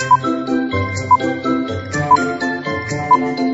Thank you.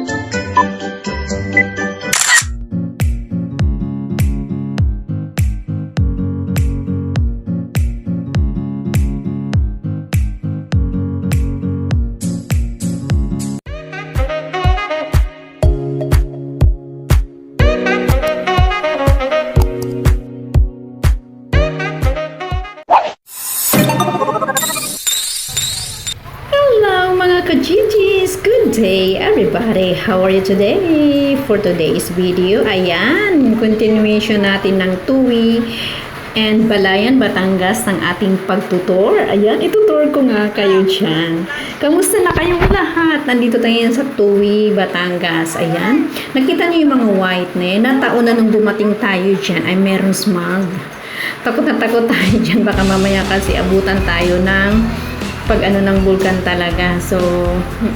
Day everybody! How are you today? For today's video, ayan, continuation natin ng TUI and Balayan, Batangas ng ating pagtutor. Ayan, itutur ko nga kayo dyan. Kamusta na kayong lahat? Nandito tayo sa TUI, Batangas. Ayan, nakita niyo yung mga white na yun. Nataon na nung dumating tayo dyan ay meron smog. Takot na takot tayo dyan. Baka mamaya kasi abutan tayo ng pag ano ng vulkan talaga. So,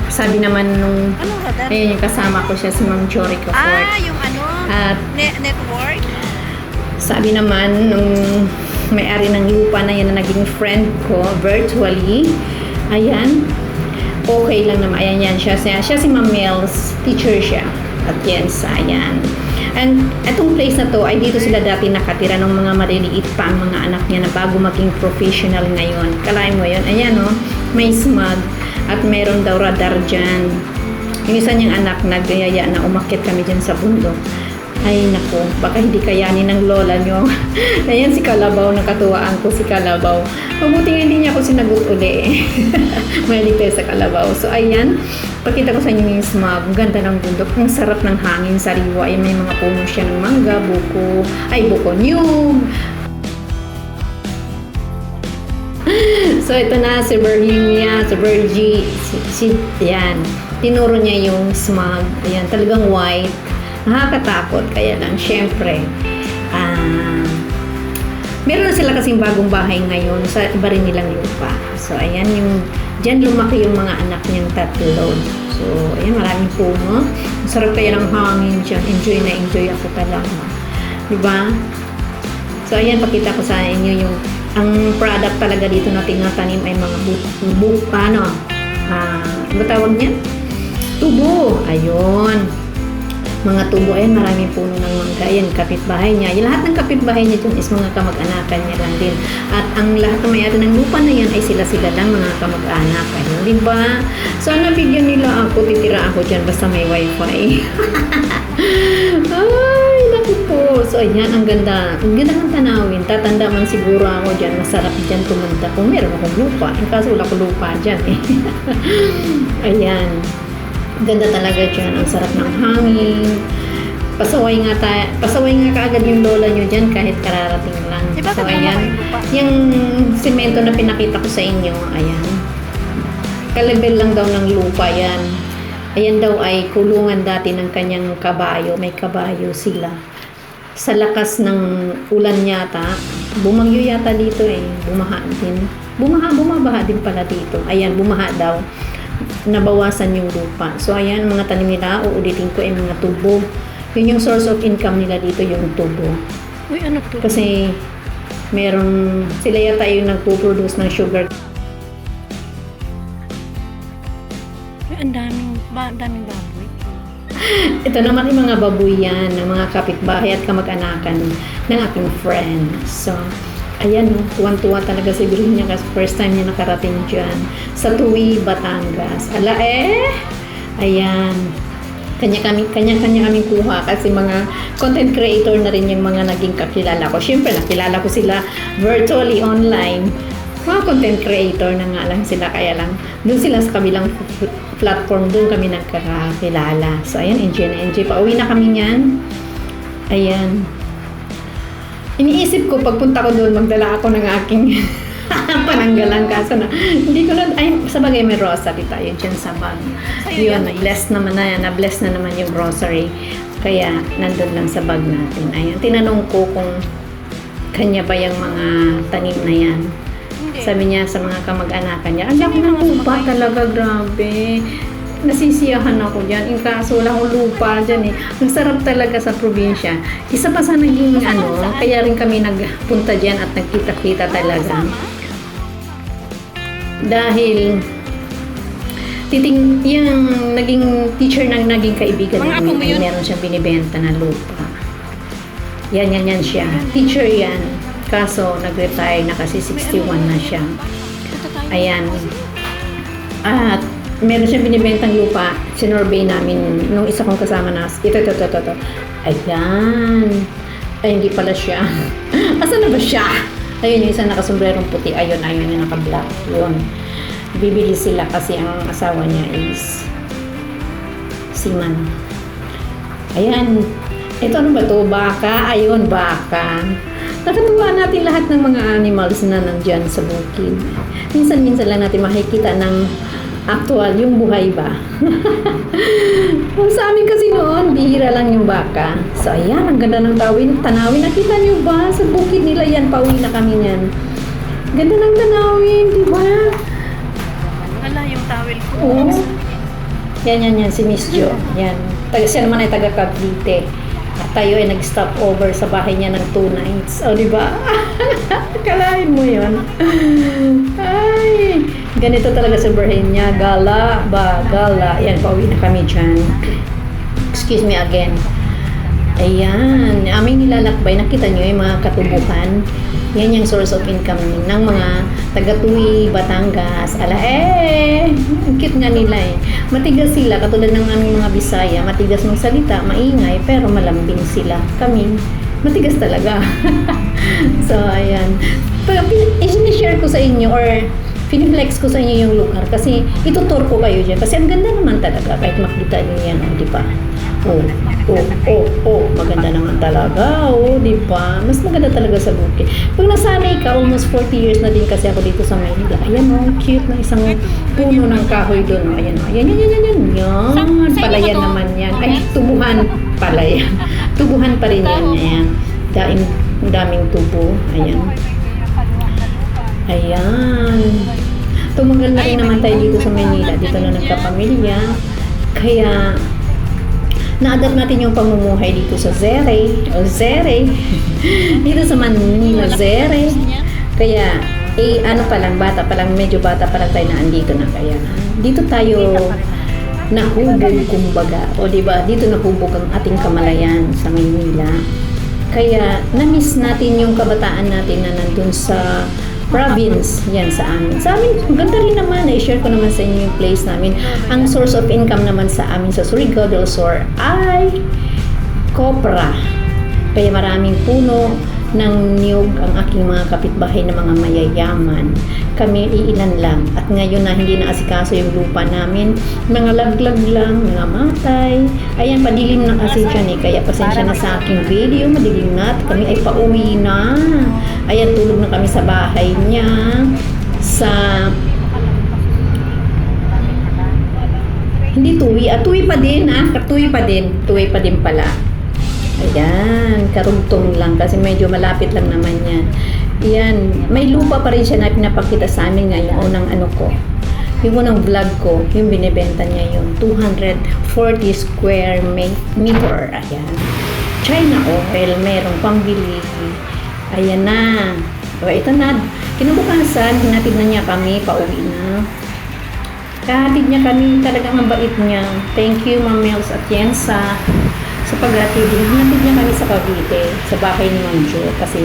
sabi naman nung, Ano ayun yung kasama ko siya, si Ma'am Jory Kafort. Ah, yung ano? At ne- network? sabi naman nung may-ari ng lupa na yan na naging friend ko virtually, ayan, okay lang naman. Ayan yan, siya, siya, siya si Ma'am Mel's teacher siya. At yan, ayan. And etong place na to ay dito sila dati nakatira ng mga maliliit pa ang mga anak niya na bago maging professional ngayon. Kalahin mo yun. Ayan o, may smog at meron daw radar dyan. Yung isa niyang anak nagayaya na umakit kami dyan sa bundok. Ay nako, baka hindi kayanin ng lola nyo. Ayan si Kalabaw, nakatuwaan ko si Kalabaw. Mabuti nga hindi niya ako sinagot uli. Mahilig tayo sa Kalabaw. So ayan, pakita ko sa inyo yung smog. Ang ganda ng bundok. Ang sarap ng hangin, sariwa. Ay, may mga puno siya ng mangga, buko, ay buko niyog. So ito na si Virginia, si Virgie, si, si, yan. Tinuro niya yung smog. Ayan, talagang white. Nakakatakot. Kaya lang, syempre, ah, meron na sila kasing bagong bahay ngayon sa iba rin nilang lupa. So, ayan yung, dyan lumaki yung mga anak niyang tatlo. So, ayan, maraming puno. Ang sarap kaya ng hangin dyan. Enjoy na enjoy ako talaga. Diba? So, ayan, pakita ko sa inyo yung ang product talaga dito na tinatanim ay mga bu, bu ano, ah, ano tawag niyan? Tubo. Ayun. Mga tubo, ayan, maraming puno ng mangga. Ayan, kapitbahay niya. Yung lahat ng kapitbahay niya dyan is mga kamag-anakan niya lang din. At ang lahat ng may ng lupa na yan ay sila-sila lang mga kamag-anak. Ayun, di ba? So, nabigyan nila ako, titira ako dyan basta may wifi. Ay, naku po. So, ayan, ang ganda. Ang ganda ng tanawin. Tatanda man siguro ako dyan. Masarap dyan tumanda kung meron akong lupa. Eh, kaso wala ko lupa dyan eh. ayan. Ganda talaga dyan. Ang sarap ng hangin. Pasaway nga tayo. Pasaway nga kaagad yung lola nyo dyan kahit kararating lang. Di ba so, ayan. Yung simento na pinakita ko sa inyo, ayan. Kalibel lang daw ng lupa yan. Ayan daw ay kulungan dati ng kanyang kabayo. May kabayo sila. Sa lakas ng ulan yata, bumagyo yata dito eh. Bumaha din. Bumaha, bumabaha din pala dito. Ayan, bumaha daw. Nabawasan yung lupa. So ayan, mga tanim nila, uulitin ko ay mga tubo. Yun yung source of income nila dito, yung tubo. Uy, ano to? Kasi merong sila yata yung nagpo-produce ng sugar. Uy, ang daming, ba, daming baboy. Ito naman yung mga baboy yan ng mga kapitbahay at kamag-anakan ng aking friend. So, ayan, tuwan-tuwa talaga si Virginia kasi first time niya nakarating dyan sa Tuwi, Batangas. Ala eh, ayan. Kanya kami, kanya-kanya kaming kuha kasi mga content creator na rin yung mga naging kakilala ko. Siyempre, nakilala ko sila virtually online. Mga content creator na nga lang sila, kaya lang doon sila sa kabilang platform, doon kami nagkakakilala. So, ayan, enjoy na enjoy. Pauwi na kami niyan. Ayan. Iniisip ko, pagpunta ko doon, magdala ako ng aking pananggalang kaso na hindi ko na, ay, sa bagay may rosary tayo dyan sa bag. Yun, yan, bless naman na yan, na-bless na naman yung rosary. Kaya, nandun lang sa bag natin. Ayan, tinanong ko kung kanya ba yung mga tanim na yan. Hindi. Sabi niya sa mga kamag-anakan niya, ng mga lupa sumakay. talaga, grabe. Nasisiyahan ako dyan. In kaso, wala akong lupa dyan eh. Ang sarap talaga sa probinsya. Isa pa sa naging ano, saan? kaya rin kami nagpunta dyan at nagkita-kita talaga. Dahil titing, yung naging teacher ng naging kaibigan Mga namin, ay meron siyang binibenta na lupa. Yan, yan, yan siya. Teacher yan. Kaso, nag-retire na kasi 61 na siya. Ayan. At meron siyang binibentang lupa. Sinurbay namin nung isa kong kasama na, ito, ito, ito, ito, ito. Ayan. Ay, hindi pala siya. Asan na ba siya? Ayun, yung isang nakasombrerong puti. Ayun, ayun, yung naka-black. Yun. Bibili sila kasi ang asawa niya is Siman. Ayan. Ito ano ba to? Baka? Ayun, baka. Nakatuwa natin lahat ng mga animals na nandyan sa bukid. Minsan-minsan lang natin makikita ng actual, yung buhay ba. sa amin kasi noon, bihira lang yung baka. So ayan, ang ganda ng tawin, tanawin. Nakita niyo ba? Sa bukid nila yan, pauwi na kami niyan. Ganda ng tanawin, di ba? Ala, yung towel ko. Oo. Yan, yan, yan, si Miss Jo. Yan. Taga, siya naman ay taga Cavite. At tayo ay nag-stop over sa bahay niya ng two nights. O, di ba? Kalahin mo yon Ay, ganito talaga sa niya. Gala ba? Gala. Yan, pauwi na kami dyan. Excuse me again. Ayan, aming nilalakbay, nakita nyo yung mga katubuhan. Yan yung source of income ng mga taga-Tui, Batangas. Ala, eh, ang cute nga nila eh. Matigas sila, katulad ng aming mga Bisaya, matigas magsalita, maingay, pero malambing sila. Kami, matigas talaga. so, ayan. Pag i-share ko sa inyo or piniflex ko sa inyo yung lugar kasi itutur ko kayo dyan kasi ang ganda naman talaga kahit makita nyo yan, oh, di ba? Oh, oh, oh, oh, maganda naman talaga, oh, di ba? Mas maganda talaga sa bukid. Pag nasanay ka, almost 40 years na din kasi ako dito sa Maynila. Ayan, oh, cute na isang puno ng kahoy doon. Oh, ayan, oh, ayan, yan, yan, yan, yan. Yan, palayan naman yan. Ay, tubuhan, palayan. tubuhan pa rin yan, ayan. Daing, daming tubo, ayan. Ayan. Tumagal na rin naman tayo dito sa Manila. Dito na nagkapamilya. Kaya, na-adapt natin yung pamumuhay dito sa Zere. O Zere. dito sa Manila, Zere. Kaya, eh, ano pa lang, bata pa lang, medyo bata pa lang tayo na andito na. Kaya, dito tayo nahubog, kumbaga. O, di ba Dito nahubog ang ating kamalayan sa Maynila. Kaya, na-miss natin yung kabataan natin na nandun sa province, yan sa amin. Sa amin, ganda rin naman, i-share ko naman sa inyo yung place namin. Ang source of income naman sa amin sa Surigao del Sur ay kopra. Kaya maraming puno ng niyog ang aking mga kapitbahay na mga mayayaman. Kami iilan lang. At ngayon na hindi na asikaso yung lupa namin, mga laglag lang, mga matay. Ayan, padilim na kasi dyan eh. Kaya pasensya na sa aking video, madilim na. At kami ay pauwi na. Ayan, tulog na kami sa bahay niya. Sa hindi tuwi. Ah, tuwi pa din ah. Tuwi pa din. Tuwi pa din pala. Ayan, karugtong lang kasi medyo malapit lang naman yan. Yan, may lupa pa rin siya na pinapakita sa amin nga yung unang ano ko. Yung unang vlog ko, yung binibenta niya yung 240 square me- meter. Ayan. China oil, merong pambili. Ayan na. O, ito na. Kinabukasan, hinatid na niya kami, pauwi na. Kahatid niya kami, talagang ang bait niya. Thank you, Ma'am Mels at Yensa sa paghatid. Hinatid niya kami sa Cavite, sa bahay ni Ma'am Jo. Kasi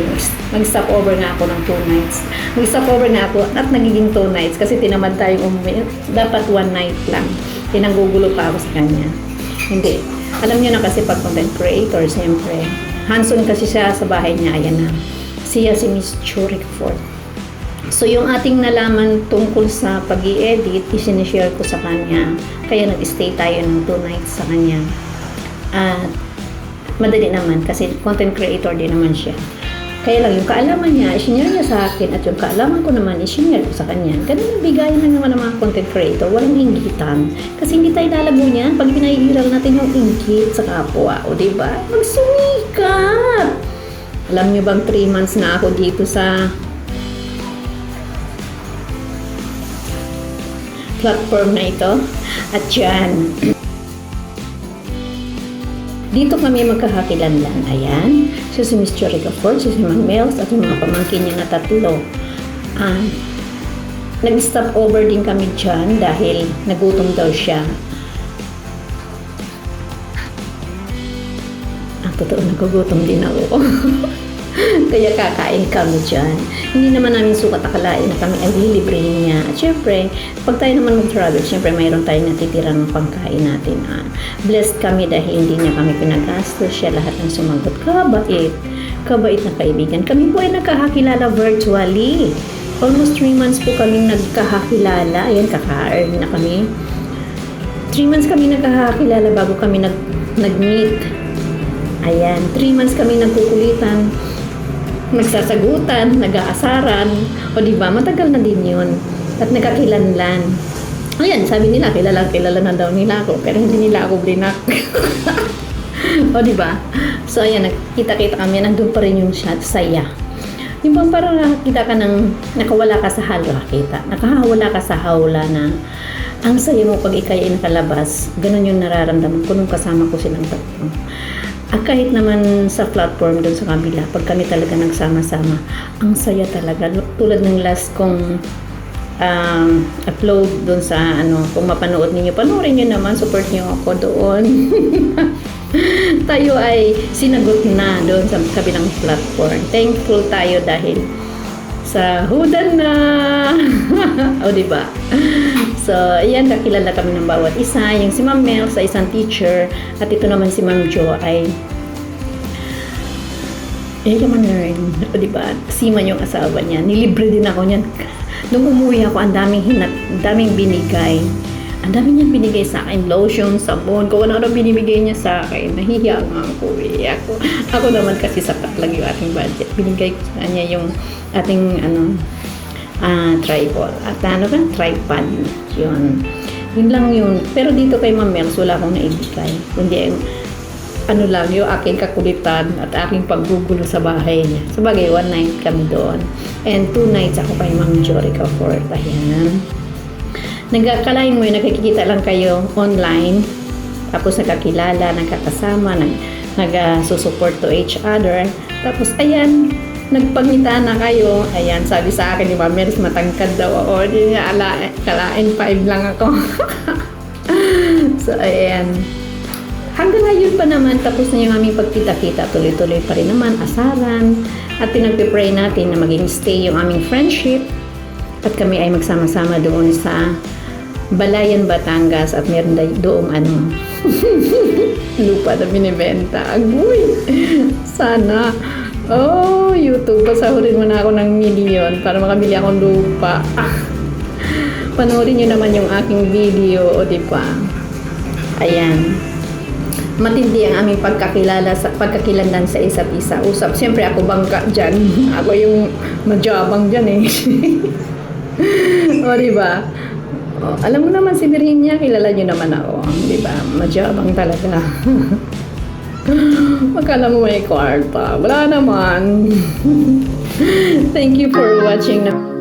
mag-stop over nga ako ng two nights. Mag-stop over nga ako at nagiging two nights kasi tinamad tayong umuwi. Dapat one night lang. Tinanggugulo pa ako sa kanya. Hindi. Alam niyo na kasi pag content creator, siyempre. Hanson kasi siya sa bahay niya. Ayan na. Siya si Miss Churik Ford. So, yung ating nalaman tungkol sa pag edit isinishare ko sa kanya. Kaya nag-stay tayo ng two nights sa kanya. At madali naman kasi content creator din naman siya. Kaya lang yung kaalaman niya, isinare niya sa akin at yung kaalaman ko naman, isinare ko sa kanya. Ganun ang bigayan lang naman ng mga content creator. Walang inggitan. Kasi hindi tayo lalago niyan pag pinaiiral natin yung inggit sa kapwa. O diba? Magsumikat! Alam niyo bang 3 months na ako dito sa platform na ito. At yan. Dito kami magkakakilanlan. Ayan. So, si Miss Chorica Ford, si Ma'am Mels, at yung mga pamangkin niya na tatlo. Ah, nag-stop over din kami dyan dahil nagutom daw siya. Ang totoo, nagugutom din ako. Kaya kakain kami dyan. Hindi naman namin sukat akalain na kami ay lilibre niya. At syempre, pag tayo naman mag-travel, syempre mayroon tayong natitirang pangkain natin. Ah. Blessed kami dahil hindi niya kami pinagastos. Siya lahat ng sumagot. Kabait. Kabait na kaibigan. Kami po ay nagkakakilala virtually. Almost 3 months po kami nagkakakilala. Ayan, kaka-earn na kami. 3 months kami nagkakakilala bago kami nag nag-meet. Ayan, 3 months kami nagkukulitan nagsasagutan, nag-aasaran, o di ba matagal na din yun. At nagkakilanlan. Ayan, sabi nila, kilala, kilala na daw nila ako, pero hindi nila ako blinak. o di ba So, ayan, nakita-kita kami, nandun pa rin yung shot, saya. Yung bang parang nakakita ka ng, nakawala ka sa halo, kita. Nakahawala ka sa hawla na ang saya mo pag ikay ay nakalabas, ganun yung nararamdaman ko nung kasama ko silang tatlo. At kahit naman sa platform doon sa kabila, pag kami talaga nagsama-sama, ang saya talaga. Tulad ng last kong um, upload doon sa ano, kung mapanood ninyo, panoorin nyo naman, support nyo ako doon. tayo ay sinagot na doon sa kabilang platform. Thankful tayo dahil sa hudan na. o, di ba? So, ayan, kakilala kami ng bawat isa. Yung si Ma'am Mel sa isang teacher at ito naman si Ma'am Jo ay eh, naman learn. O, di ba? Siman yung asawa niya. Nilibre din ako niyan. Nung umuwi ako, ang daming hinat, ang daming binigay. Ang dami niyang binigay sa akin. Lotion, sabon, kung ano-ano binibigay niya sa akin. Nahihiya nga ako eh. Ako, ako naman kasi sapat lang yung ating budget. Binigay ko sa kanya yung ating ano, ah tripod. At ano ba? Tripod. Yun. Yun lang yun. Pero dito kay Ma'am Mels, wala akong naibigay. Kundi ano lang, yung aking kakulitan at aking paggugulo sa bahay niya. Sa bagay, one night kami doon. And two nights ako kay Ma'am Jorica Ford. Ayan. Nagkakalain mo yun, nakikita lang kayo online. Tapos nagkakilala, nagkakasama, nag, nag-susupport to each other. Tapos, ayan, nagpangita na kayo. Ayan, sabi sa akin ni Ma'am Meris, matangkad daw ako. Hindi niya alain, kalain, five lang ako. so, ayan. Hanggang ngayon pa naman, tapos na yung aming pagkita-kita, tuloy-tuloy pa rin naman, asaran. At pinagpipray natin na maging stay yung aming friendship. At kami ay magsama-sama doon sa Balayan, Batangas at meron doong ano, lupa na binibenta. Agoy! Sana. Oh, YouTube, pasahurin mo na ako ng million para makabili akong lupa. Ah. Panoorin nyo naman yung aking video, o di ba? Ayan matindi ang aming pagkakilala sa pagkakilanlan sa isa't isa. Usap, siyempre ako bangka dyan. Ako yung majabang dyan eh. o, di ba? Alam mo naman si Virginia, kilala niyo naman ako. Di ba? Majabang talaga. Magkala mo may kwarta. Wala naman. Thank you for watching.